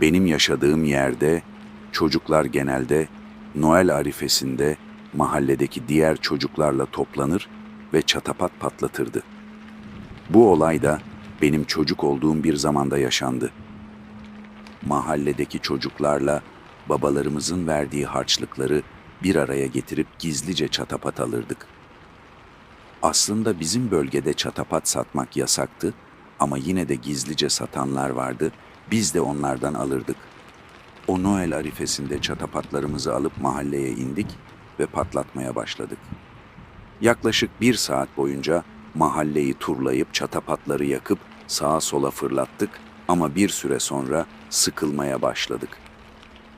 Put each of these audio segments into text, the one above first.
Benim yaşadığım yerde çocuklar genelde Noel arifesinde mahalledeki diğer çocuklarla toplanır ve çatapat patlatırdı. Bu olay da benim çocuk olduğum bir zamanda yaşandı. Mahalledeki çocuklarla babalarımızın verdiği harçlıkları bir araya getirip gizlice çatapat alırdık. Aslında bizim bölgede çatapat satmak yasaktı ama yine de gizlice satanlar vardı. Biz de onlardan alırdık. O Noel arifesinde çatapatlarımızı alıp mahalleye indik ve patlatmaya başladık. Yaklaşık bir saat boyunca mahalleyi turlayıp çatapatları yakıp sağa sola fırlattık ama bir süre sonra sıkılmaya başladık.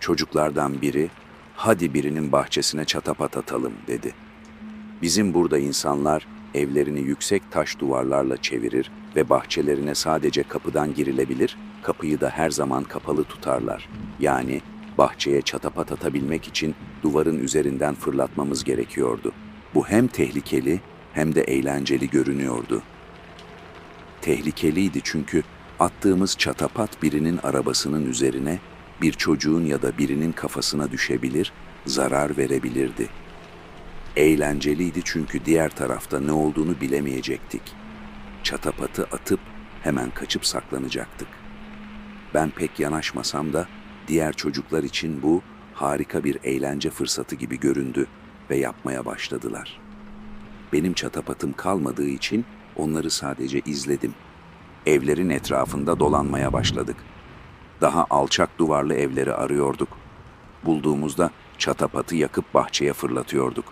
Çocuklardan biri, hadi birinin bahçesine çatapat atalım dedi. Bizim burada insanlar evlerini yüksek taş duvarlarla çevirir ve bahçelerine sadece kapıdan girilebilir, kapıyı da her zaman kapalı tutarlar. Yani bahçeye çatapat atabilmek için duvarın üzerinden fırlatmamız gerekiyordu. Bu hem tehlikeli hem de eğlenceli görünüyordu. Tehlikeliydi çünkü attığımız çatapat birinin arabasının üzerine, bir çocuğun ya da birinin kafasına düşebilir, zarar verebilirdi. Eğlenceliydi çünkü diğer tarafta ne olduğunu bilemeyecektik. Çatapatı atıp hemen kaçıp saklanacaktık. Ben pek yanaşmasam da diğer çocuklar için bu harika bir eğlence fırsatı gibi göründü ve yapmaya başladılar. Benim çatapatım kalmadığı için onları sadece izledim. Evlerin etrafında dolanmaya başladık. Daha alçak duvarlı evleri arıyorduk. Bulduğumuzda çatapatı yakıp bahçeye fırlatıyorduk.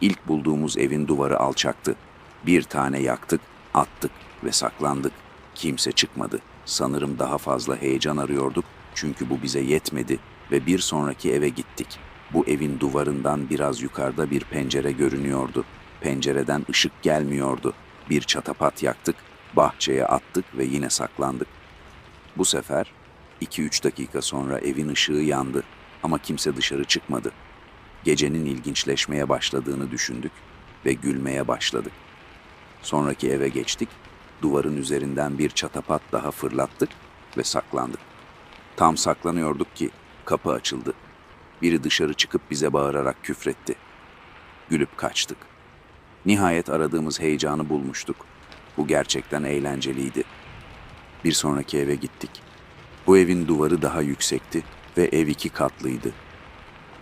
İlk bulduğumuz evin duvarı alçaktı. Bir tane yaktık, attık ve saklandık. Kimse çıkmadı. Sanırım daha fazla heyecan arıyorduk çünkü bu bize yetmedi ve bir sonraki eve gittik. Bu evin duvarından biraz yukarıda bir pencere görünüyordu. Pencereden ışık gelmiyordu. Bir çatapat yaktık, bahçeye attık ve yine saklandık. Bu sefer 2-3 dakika sonra evin ışığı yandı ama kimse dışarı çıkmadı. Gecenin ilginçleşmeye başladığını düşündük ve gülmeye başladık. Sonraki eve geçtik, duvarın üzerinden bir çatapat daha fırlattık ve saklandık. Tam saklanıyorduk ki kapı açıldı. Biri dışarı çıkıp bize bağırarak küfretti. Gülüp kaçtık. Nihayet aradığımız heyecanı bulmuştuk. Bu gerçekten eğlenceliydi. Bir sonraki eve gittik. Bu evin duvarı daha yüksekti ve ev iki katlıydı.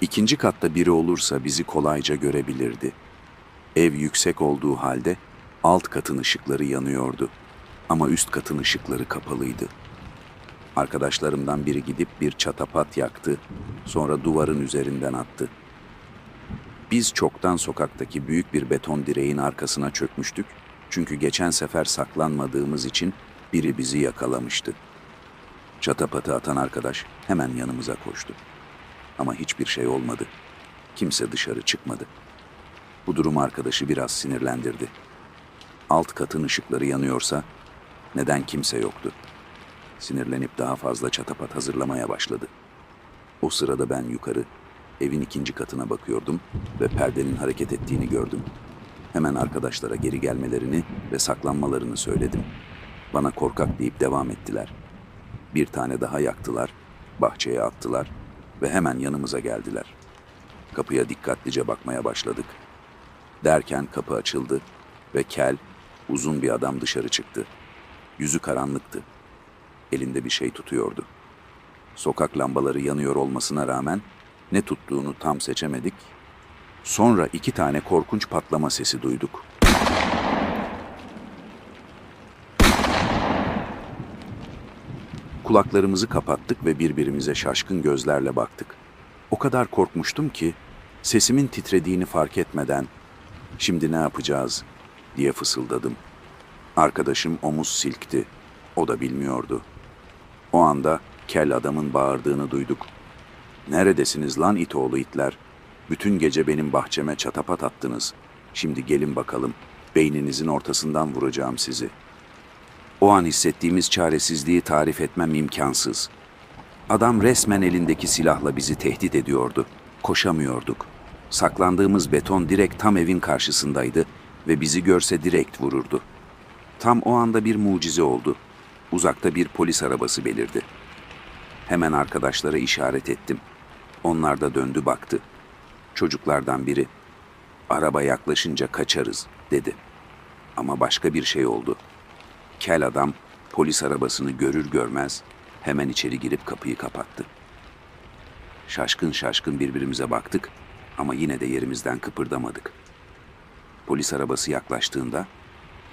İkinci katta biri olursa bizi kolayca görebilirdi. Ev yüksek olduğu halde alt katın ışıkları yanıyordu ama üst katın ışıkları kapalıydı. Arkadaşlarımdan biri gidip bir çatapat yaktı, sonra duvarın üzerinden attı. Biz çoktan sokaktaki büyük bir beton direğin arkasına çökmüştük çünkü geçen sefer saklanmadığımız için biri bizi yakalamıştı. Çatapatı atan arkadaş hemen yanımıza koştu. Ama hiçbir şey olmadı. Kimse dışarı çıkmadı. Bu durum arkadaşı biraz sinirlendirdi. Alt katın ışıkları yanıyorsa neden kimse yoktu? Sinirlenip daha fazla çatapat hazırlamaya başladı. O sırada ben yukarı evin ikinci katına bakıyordum ve perdenin hareket ettiğini gördüm. Hemen arkadaşlara geri gelmelerini ve saklanmalarını söyledim. Bana korkak deyip devam ettiler. Bir tane daha yaktılar, bahçeye attılar ve hemen yanımıza geldiler. Kapıya dikkatlice bakmaya başladık. Derken kapı açıldı ve kel, uzun bir adam dışarı çıktı. Yüzü karanlıktı. Elinde bir şey tutuyordu. Sokak lambaları yanıyor olmasına rağmen ne tuttuğunu tam seçemedik. Sonra iki tane korkunç patlama sesi duyduk. Kulaklarımızı kapattık ve birbirimize şaşkın gözlerle baktık. O kadar korkmuştum ki sesimin titrediğini fark etmeden "Şimdi ne yapacağız?" Diye fısıldadım. Arkadaşım omuz silkti. O da bilmiyordu. O anda kel adamın bağırdığını duyduk. Neredesiniz lan it oğlu itler? Bütün gece benim bahçeme çatapat attınız. Şimdi gelin bakalım. Beyninizin ortasından vuracağım sizi. O an hissettiğimiz çaresizliği tarif etmem imkansız. Adam resmen elindeki silahla bizi tehdit ediyordu. Koşamıyorduk. Saklandığımız beton direkt tam evin karşısındaydı ve bizi görse direkt vururdu. Tam o anda bir mucize oldu. Uzakta bir polis arabası belirdi. Hemen arkadaşlara işaret ettim. Onlar da döndü baktı. Çocuklardan biri, araba yaklaşınca kaçarız dedi. Ama başka bir şey oldu. Kel adam polis arabasını görür görmez hemen içeri girip kapıyı kapattı. Şaşkın şaşkın birbirimize baktık ama yine de yerimizden kıpırdamadık. Polis arabası yaklaştığında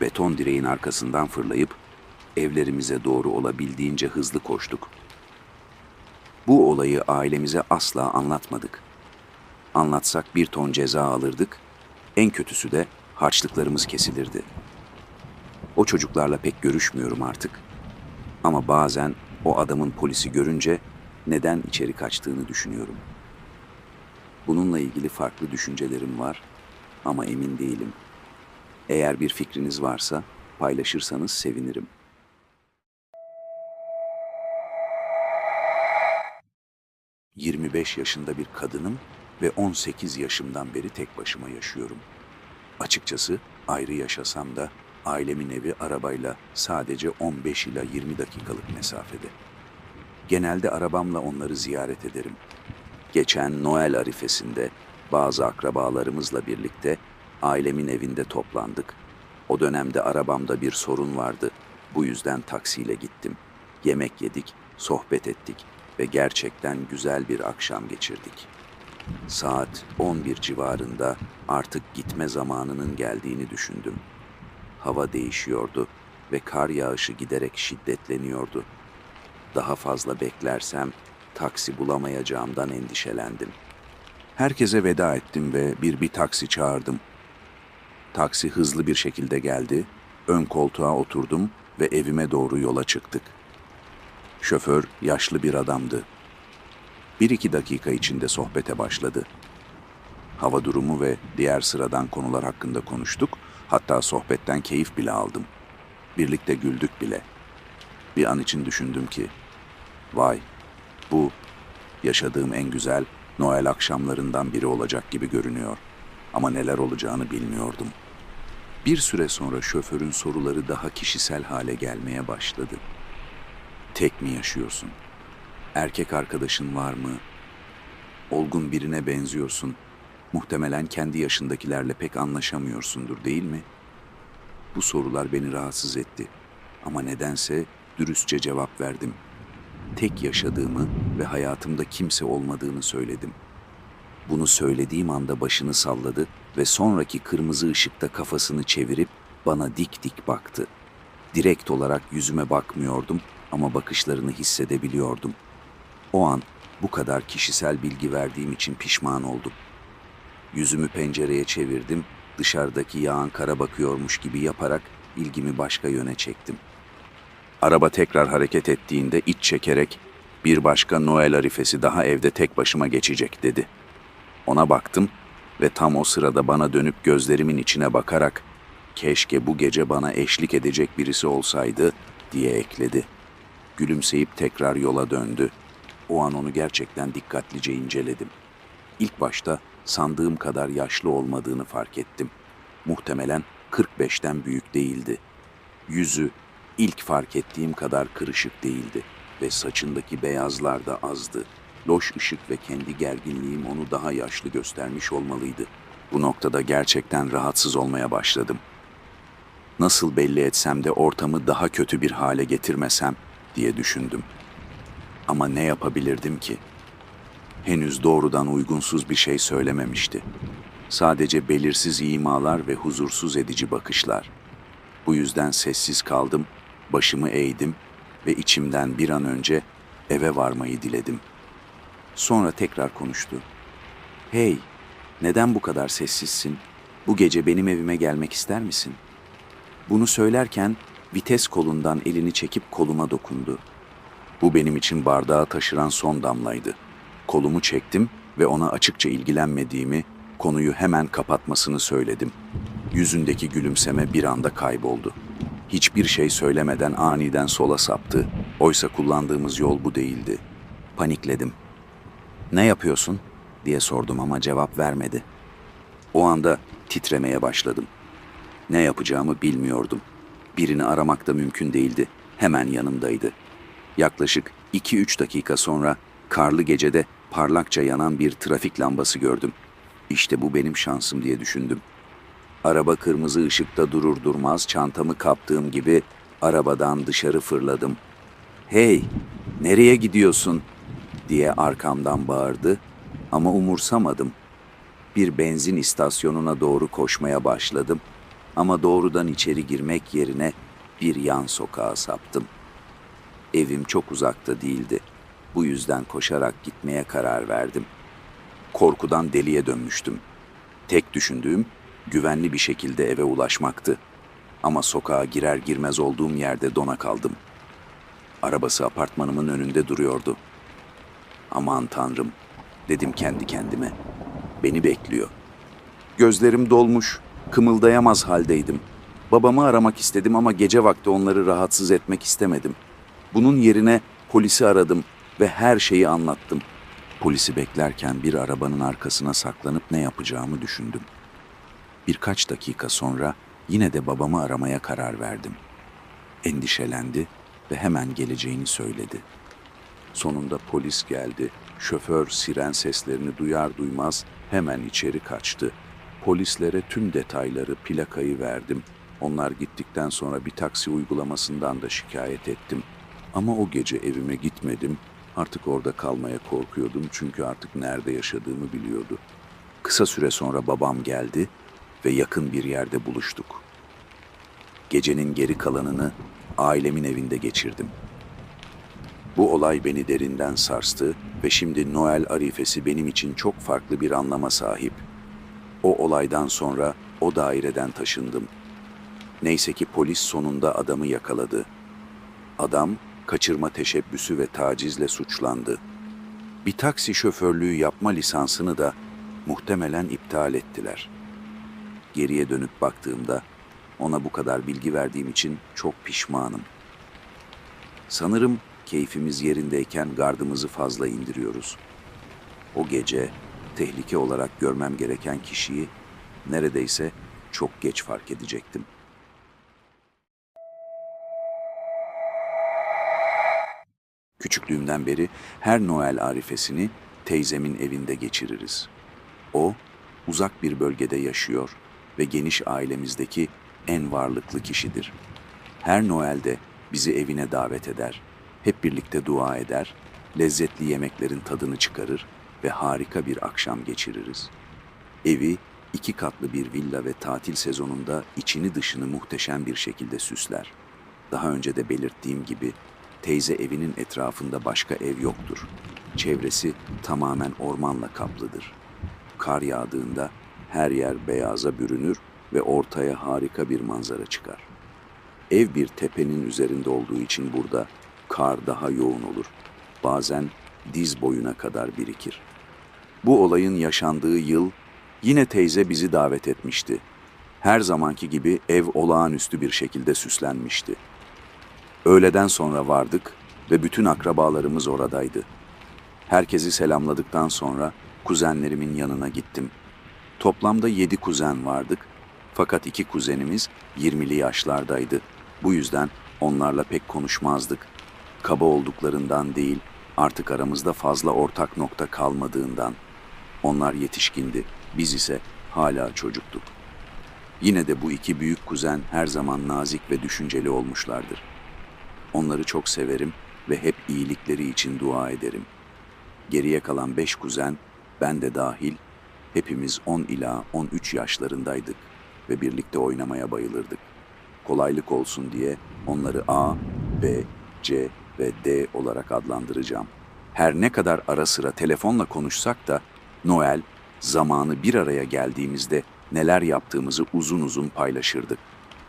beton direğin arkasından fırlayıp evlerimize doğru olabildiğince hızlı koştuk. Bu olayı ailemize asla anlatmadık. Anlatsak bir ton ceza alırdık, en kötüsü de harçlıklarımız kesilirdi. O çocuklarla pek görüşmüyorum artık. Ama bazen o adamın polisi görünce neden içeri kaçtığını düşünüyorum. Bununla ilgili farklı düşüncelerim var ama emin değilim. Eğer bir fikriniz varsa paylaşırsanız sevinirim. ...25 yaşında bir kadınım ve 18 yaşımdan beri tek başıma yaşıyorum. Açıkçası ayrı yaşasam da ailemin evi arabayla sadece 15 ila 20 dakikalık mesafede. Genelde arabamla onları ziyaret ederim. Geçen Noel arifesinde bazı akrabalarımızla birlikte ailemin evinde toplandık. O dönemde arabamda bir sorun vardı. Bu yüzden taksiyle gittim. Yemek yedik, sohbet ettik ve gerçekten güzel bir akşam geçirdik. Saat 11 civarında artık gitme zamanının geldiğini düşündüm. Hava değişiyordu ve kar yağışı giderek şiddetleniyordu. Daha fazla beklersem taksi bulamayacağımdan endişelendim. Herkese veda ettim ve bir bir taksi çağırdım. Taksi hızlı bir şekilde geldi, ön koltuğa oturdum ve evime doğru yola çıktık. Şoför yaşlı bir adamdı. Bir iki dakika içinde sohbete başladı. Hava durumu ve diğer sıradan konular hakkında konuştuk, hatta sohbetten keyif bile aldım. Birlikte güldük bile. Bir an için düşündüm ki, vay bu yaşadığım en güzel Noel akşamlarından biri olacak gibi görünüyor. Ama neler olacağını bilmiyordum. Bir süre sonra şoförün soruları daha kişisel hale gelmeye başladı. Tek mi yaşıyorsun? Erkek arkadaşın var mı? Olgun birine benziyorsun. Muhtemelen kendi yaşındakilerle pek anlaşamıyorsundur değil mi? Bu sorular beni rahatsız etti. Ama nedense dürüstçe cevap verdim. Tek yaşadığımı ve hayatımda kimse olmadığını söyledim. Bunu söylediğim anda başını salladı ve sonraki kırmızı ışıkta kafasını çevirip bana dik dik baktı. Direkt olarak yüzüme bakmıyordum ama bakışlarını hissedebiliyordum. O an bu kadar kişisel bilgi verdiğim için pişman oldum. Yüzümü pencereye çevirdim, dışarıdaki yağan kara bakıyormuş gibi yaparak ilgimi başka yöne çektim. Araba tekrar hareket ettiğinde iç çekerek bir başka Noel arifesi daha evde tek başıma geçecek dedi. Ona baktım ve tam o sırada bana dönüp gözlerimin içine bakarak keşke bu gece bana eşlik edecek birisi olsaydı diye ekledi. Gülümseyip tekrar yola döndü. O an onu gerçekten dikkatlice inceledim. İlk başta sandığım kadar yaşlı olmadığını fark ettim. Muhtemelen 45'ten büyük değildi. Yüzü ilk fark ettiğim kadar kırışık değildi ve saçındaki beyazlar da azdı. Loş ışık ve kendi gerginliğim onu daha yaşlı göstermiş olmalıydı. Bu noktada gerçekten rahatsız olmaya başladım. Nasıl belli etsem de ortamı daha kötü bir hale getirmesem diye düşündüm. Ama ne yapabilirdim ki? Henüz doğrudan uygunsuz bir şey söylememişti. Sadece belirsiz imalar ve huzursuz edici bakışlar. Bu yüzden sessiz kaldım, başımı eğdim ve içimden bir an önce eve varmayı diledim. Sonra tekrar konuştu. Hey, neden bu kadar sessizsin? Bu gece benim evime gelmek ister misin? Bunu söylerken vites kolundan elini çekip koluma dokundu. Bu benim için bardağı taşıran son damlaydı. Kolumu çektim ve ona açıkça ilgilenmediğimi, konuyu hemen kapatmasını söyledim. Yüzündeki gülümseme bir anda kayboldu. Hiçbir şey söylemeden aniden sola saptı. Oysa kullandığımız yol bu değildi. Panikledim. Ne yapıyorsun? diye sordum ama cevap vermedi. O anda titremeye başladım. Ne yapacağımı bilmiyordum. Birini aramak da mümkün değildi. Hemen yanımdaydı. Yaklaşık 2-3 dakika sonra karlı gecede parlakça yanan bir trafik lambası gördüm. İşte bu benim şansım diye düşündüm. Araba kırmızı ışıkta durur durmaz çantamı kaptığım gibi arabadan dışarı fırladım. "Hey, nereye gidiyorsun?" diye arkamdan bağırdı ama umursamadım. Bir benzin istasyonuna doğru koşmaya başladım ama doğrudan içeri girmek yerine bir yan sokağa saptım. Evim çok uzakta değildi. Bu yüzden koşarak gitmeye karar verdim. Korkudan deliye dönmüştüm. Tek düşündüğüm güvenli bir şekilde eve ulaşmaktı. Ama sokağa girer girmez olduğum yerde dona kaldım. Arabası apartmanımın önünde duruyordu. Aman tanrım, dedim kendi kendime. Beni bekliyor. Gözlerim dolmuş, kımıldayamaz haldeydim. Babamı aramak istedim ama gece vakti onları rahatsız etmek istemedim. Bunun yerine polisi aradım ve her şeyi anlattım. Polisi beklerken bir arabanın arkasına saklanıp ne yapacağımı düşündüm. Birkaç dakika sonra yine de babamı aramaya karar verdim. Endişelendi ve hemen geleceğini söyledi. Sonunda polis geldi. Şoför siren seslerini duyar duymaz hemen içeri kaçtı. Polislere tüm detayları, plakayı verdim. Onlar gittikten sonra bir taksi uygulamasından da şikayet ettim. Ama o gece evime gitmedim. Artık orada kalmaya korkuyordum çünkü artık nerede yaşadığımı biliyordu. Kısa süre sonra babam geldi ve yakın bir yerde buluştuk. Gecenin geri kalanını ailemin evinde geçirdim. Bu olay beni derinden sarstı ve şimdi Noel arifesi benim için çok farklı bir anlama sahip. O olaydan sonra o daireden taşındım. Neyse ki polis sonunda adamı yakaladı. Adam kaçırma teşebbüsü ve tacizle suçlandı. Bir taksi şoförlüğü yapma lisansını da muhtemelen iptal ettiler. Geriye dönüp baktığımda ona bu kadar bilgi verdiğim için çok pişmanım. Sanırım keyfimiz yerindeyken gardımızı fazla indiriyoruz. O gece tehlike olarak görmem gereken kişiyi neredeyse çok geç fark edecektim. Küçüklüğümden beri her Noel arifesini teyzemin evinde geçiririz. O, uzak bir bölgede yaşıyor ve geniş ailemizdeki en varlıklı kişidir. Her Noel'de bizi evine davet eder, hep birlikte dua eder, lezzetli yemeklerin tadını çıkarır ve harika bir akşam geçiririz. Evi iki katlı bir villa ve tatil sezonunda içini dışını muhteşem bir şekilde süsler. Daha önce de belirttiğim gibi teyze evinin etrafında başka ev yoktur. Çevresi tamamen ormanla kaplıdır. Kar yağdığında her yer beyaza bürünür ve ortaya harika bir manzara çıkar. Ev bir tepenin üzerinde olduğu için burada kar daha yoğun olur. Bazen diz boyuna kadar birikir. Bu olayın yaşandığı yıl yine teyze bizi davet etmişti. Her zamanki gibi ev olağanüstü bir şekilde süslenmişti. Öğleden sonra vardık ve bütün akrabalarımız oradaydı. Herkesi selamladıktan sonra kuzenlerimin yanına gittim. Toplamda yedi kuzen vardık fakat iki kuzenimiz 20'li yaşlardaydı. Bu yüzden onlarla pek konuşmazdık. Kaba olduklarından değil, artık aramızda fazla ortak nokta kalmadığından. Onlar yetişkindi, biz ise hala çocuktuk. Yine de bu iki büyük kuzen her zaman nazik ve düşünceli olmuşlardır. Onları çok severim ve hep iyilikleri için dua ederim. Geriye kalan beş kuzen, ben de dahil, hepimiz 10 ila 13 yaşlarındaydık ve birlikte oynamaya bayılırdık. Kolaylık olsun diye onları A, B, C ve D olarak adlandıracağım. Her ne kadar ara sıra telefonla konuşsak da Noel zamanı bir araya geldiğimizde neler yaptığımızı uzun uzun paylaşırdık.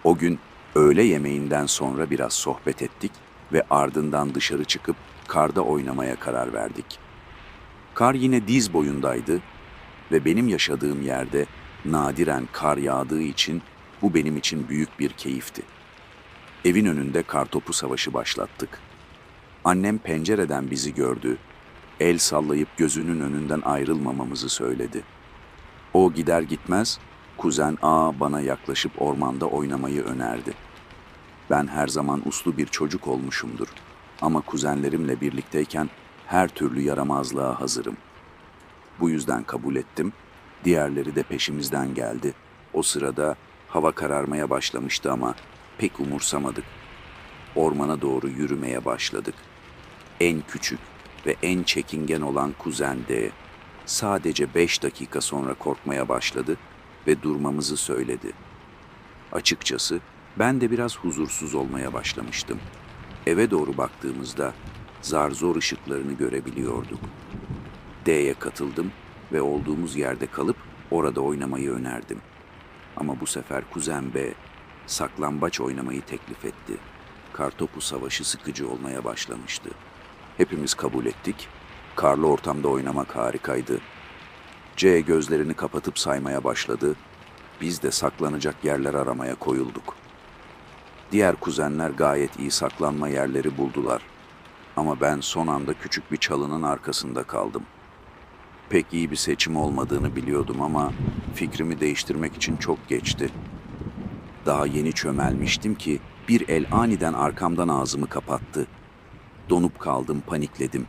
O gün öğle yemeğinden sonra biraz sohbet ettik ve ardından dışarı çıkıp karda oynamaya karar verdik. Kar yine diz boyundaydı ve benim yaşadığım yerde nadiren kar yağdığı için bu benim için büyük bir keyifti. Evin önünde kartopu savaşı başlattık. Annem pencereden bizi gördü. El sallayıp gözünün önünden ayrılmamamızı söyledi. O gider gitmez kuzen A bana yaklaşıp ormanda oynamayı önerdi. Ben her zaman uslu bir çocuk olmuşumdur. Ama kuzenlerimle birlikteyken her türlü yaramazlığa hazırım. Bu yüzden kabul ettim. Diğerleri de peşimizden geldi. O sırada hava kararmaya başlamıştı ama pek umursamadık. Ormana doğru yürümeye başladık. En küçük ve en çekingen olan kuzen D sadece beş dakika sonra korkmaya başladı ve durmamızı söyledi. Açıkçası ben de biraz huzursuz olmaya başlamıştım. Eve doğru baktığımızda zar zor ışıklarını görebiliyorduk. D'ye katıldım ve olduğumuz yerde kalıp orada oynamayı önerdim. Ama bu sefer kuzen B saklambaç oynamayı teklif etti. Kartopu savaşı sıkıcı olmaya başlamıştı. Hepimiz kabul ettik. Karlı ortamda oynamak harikaydı. C gözlerini kapatıp saymaya başladı. Biz de saklanacak yerler aramaya koyulduk. Diğer kuzenler gayet iyi saklanma yerleri buldular. Ama ben son anda küçük bir çalının arkasında kaldım. Pek iyi bir seçim olmadığını biliyordum ama fikrimi değiştirmek için çok geçti. Daha yeni çömelmiştim ki bir el aniden arkamdan ağzımı kapattı. Donup kaldım, panikledim.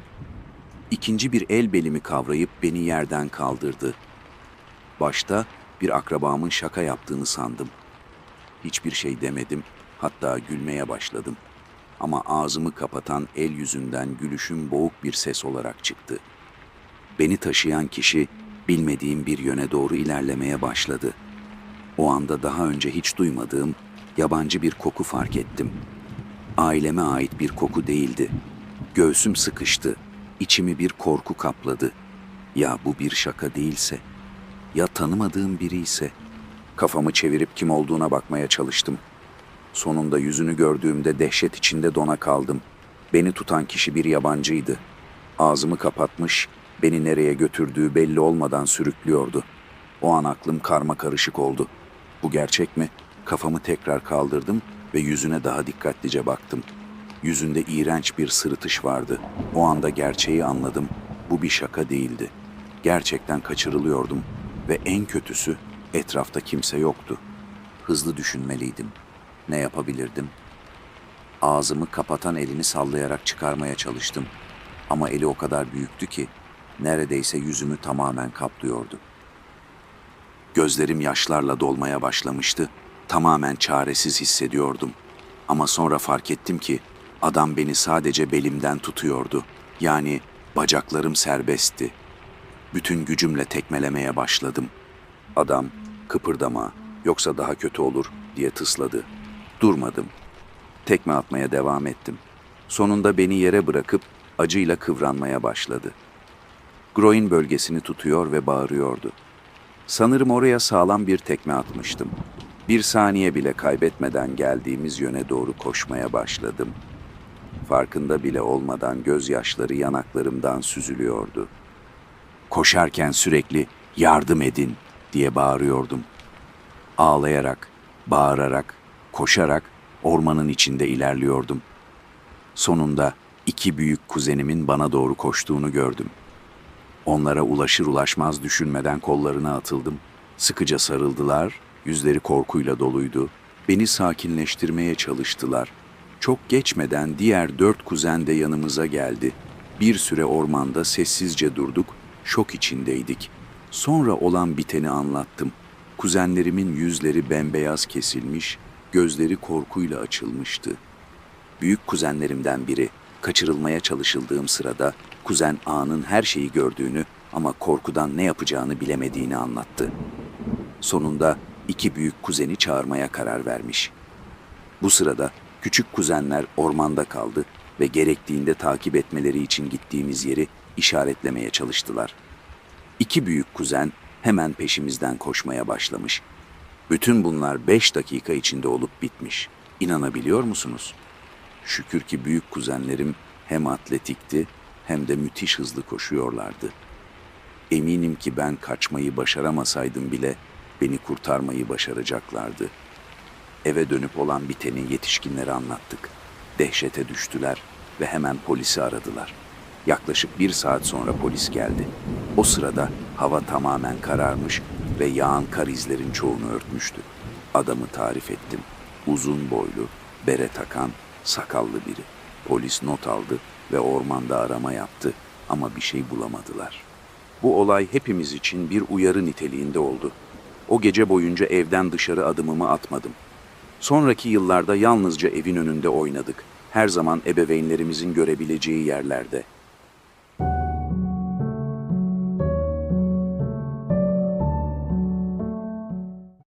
İkinci bir el belimi kavrayıp beni yerden kaldırdı. Başta bir akrabamın şaka yaptığını sandım. Hiçbir şey demedim, hatta gülmeye başladım. Ama ağzımı kapatan el yüzünden gülüşüm boğuk bir ses olarak çıktı. Beni taşıyan kişi bilmediğim bir yöne doğru ilerlemeye başladı. O anda daha önce hiç duymadığım yabancı bir koku fark ettim. Aileme ait bir koku değildi. Göğsüm sıkıştı. İçimi bir korku kapladı. Ya bu bir şaka değilse? Ya tanımadığım biri ise? Kafamı çevirip kim olduğuna bakmaya çalıştım. Sonunda yüzünü gördüğümde dehşet içinde dona kaldım. Beni tutan kişi bir yabancıydı. Ağzımı kapatmış, beni nereye götürdüğü belli olmadan sürüklüyordu. O an aklım karma karışık oldu. Bu gerçek mi? Kafamı tekrar kaldırdım ve yüzüne daha dikkatlice baktım. Yüzünde iğrenç bir sırıtış vardı. O anda gerçeği anladım. Bu bir şaka değildi. Gerçekten kaçırılıyordum ve en kötüsü etrafta kimse yoktu. Hızlı düşünmeliydim. Ne yapabilirdim? Ağzımı kapatan elini sallayarak çıkarmaya çalıştım. Ama eli o kadar büyüktü ki neredeyse yüzümü tamamen kaplıyordu. Gözlerim yaşlarla dolmaya başlamıştı. Tamamen çaresiz hissediyordum. Ama sonra fark ettim ki adam beni sadece belimden tutuyordu. Yani bacaklarım serbestti. Bütün gücümle tekmelemeye başladım. Adam kıpırdama yoksa daha kötü olur diye tısladı. Durmadım. Tekme atmaya devam ettim. Sonunda beni yere bırakıp acıyla kıvranmaya başladı. Groin bölgesini tutuyor ve bağırıyordu. Sanırım oraya sağlam bir tekme atmıştım. Bir saniye bile kaybetmeden geldiğimiz yöne doğru koşmaya başladım. Farkında bile olmadan gözyaşları yanaklarımdan süzülüyordu. Koşarken sürekli yardım edin diye bağırıyordum. Ağlayarak, bağırarak, koşarak ormanın içinde ilerliyordum. Sonunda iki büyük kuzenimin bana doğru koştuğunu gördüm. Onlara ulaşır ulaşmaz düşünmeden kollarına atıldım. Sıkıca sarıldılar, yüzleri korkuyla doluydu. Beni sakinleştirmeye çalıştılar. Çok geçmeden diğer dört kuzen de yanımıza geldi. Bir süre ormanda sessizce durduk, şok içindeydik. Sonra olan biteni anlattım. Kuzenlerimin yüzleri bembeyaz kesilmiş, gözleri korkuyla açılmıştı. Büyük kuzenlerimden biri kaçırılmaya çalışıldığım sırada kuzen A'nın her şeyi gördüğünü ama korkudan ne yapacağını bilemediğini anlattı. Sonunda iki büyük kuzeni çağırmaya karar vermiş. Bu sırada küçük kuzenler ormanda kaldı ve gerektiğinde takip etmeleri için gittiğimiz yeri işaretlemeye çalıştılar. İki büyük kuzen hemen peşimizden koşmaya başlamış. Bütün bunlar beş dakika içinde olup bitmiş. İnanabiliyor musunuz? Şükür ki büyük kuzenlerim hem atletikti hem de müthiş hızlı koşuyorlardı. Eminim ki ben kaçmayı başaramasaydım bile beni kurtarmayı başaracaklardı. Eve dönüp olan biteni yetişkinlere anlattık. Dehşete düştüler ve hemen polisi aradılar. Yaklaşık bir saat sonra polis geldi. O sırada hava tamamen kararmış ve yağan kar izlerin çoğunu örtmüştü. Adamı tarif ettim. Uzun boylu, bere takan, sakallı biri. Polis not aldı ve ormanda arama yaptı ama bir şey bulamadılar. Bu olay hepimiz için bir uyarı niteliğinde oldu. O gece boyunca evden dışarı adımımı atmadım. Sonraki yıllarda yalnızca evin önünde oynadık. Her zaman ebeveynlerimizin görebileceği yerlerde.